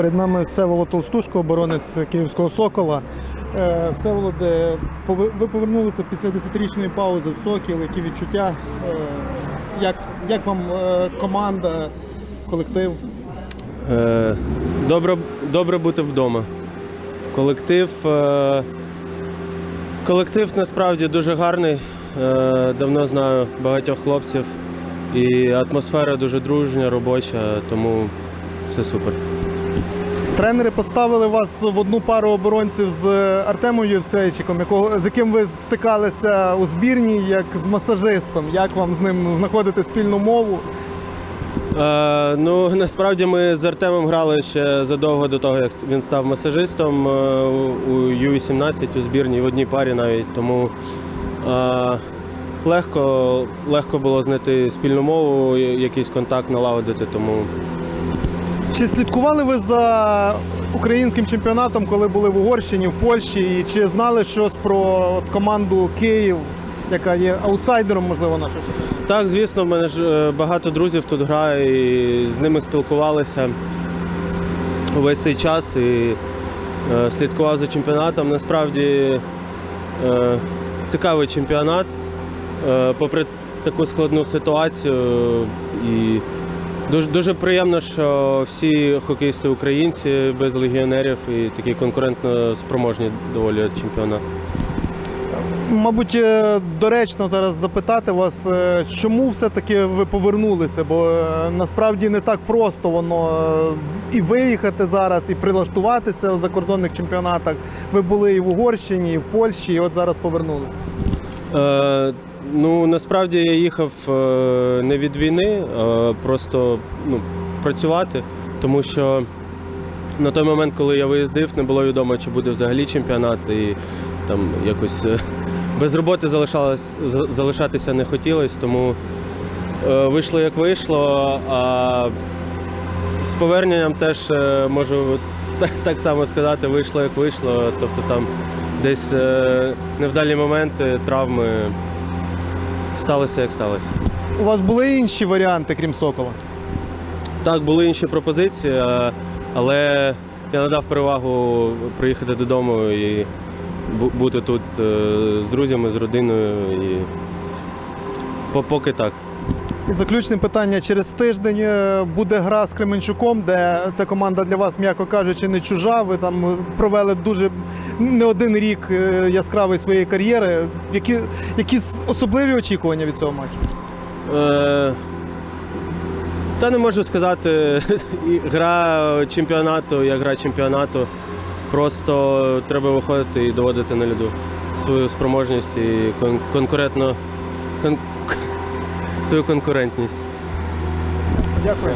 Перед нами Всеволод Толстушко, оборонець Київського Сокола. Е, Всеволоде, ви повернулися після 10-річної паузи в Сокіл. Які відчуття? Е, Як, як вам е, команда, колектив? Добре, добре бути вдома. Колектив. Колектив насправді дуже гарний. Давно знаю багатьох хлопців. І атмосфера дуже дружня, робоча, тому все супер. Тренери поставили вас в одну пару оборонців з Артемом Євсейчиком, якого, з яким ви стикалися у збірні, як з масажистом. Як вам з ним знаходити спільну мову? Е, ну, насправді ми з Артемом грали ще задовго до того, як він став масажистом е, у Ю-18 у збірній в одній парі навіть. Тому е, легко, легко було знайти спільну мову, якийсь контакт налагодити. Тому Чи слідкували ви за українським чемпіонатом, коли були в Угорщині, в Польщі? І чи знали щось про от, команду Київ, яка є аутсайдером, можливо, нашого? так, звісно, в мене ж е, багато друзів тут грає, і з ними спілкувалися увесь цей час і е, слідкував за чемпіонатом. Насправді е, цікавий чемпіонат, е, попри таку складну ситуацію. І дуже, дуже приємно, що всі хокеїсти українці без легіонерів і такі конкурентно спроможні доволі чемпіонат. Мабуть, е, доречно зараз запитати вас, е, чому все-таки ви повернулися? Бо е, насправді не так просто воно і виїхати зараз, і прилаштуватися в закордонних чемпіонатах. Ви були і в Угорщині, і в Польщі, і от зараз повернулися. Е, ну, насправді я їхав е, не від війни, а просто ну, працювати, тому що на той момент, коли я виїздив, не було відомо, чи буде взагалі чемпіонат, і там якось е, без роботи залишатися не хотілося, тому е, вийшло як вийшло. А з поверненням теж е, можу так, само сказати, вийшло як вийшло. Тобто там десь е, невдалі моменти, травми. Сталося як сталося. У вас були інші варіанти, крім Сокола? Так, були інші пропозиції, але я надав перевагу приїхати додому і бути тут е, з друзями, з родиною. І поки так. І заключне питання: через тиждень е, буде гра з Кременчуком, де ця команда для вас, м'яко кажучи, не чужа. Ви там провели дуже не один рік е, яскравої своєї кар'єри. Які, якісь особливі очікування від цього матчу? Е, та не можу сказати, гра чемпіонату, як гра чемпіонату. Просто треба виходити і доводити на льоду свою спроможність і кон- конкурентно кон- свою конкурентність. Дякую.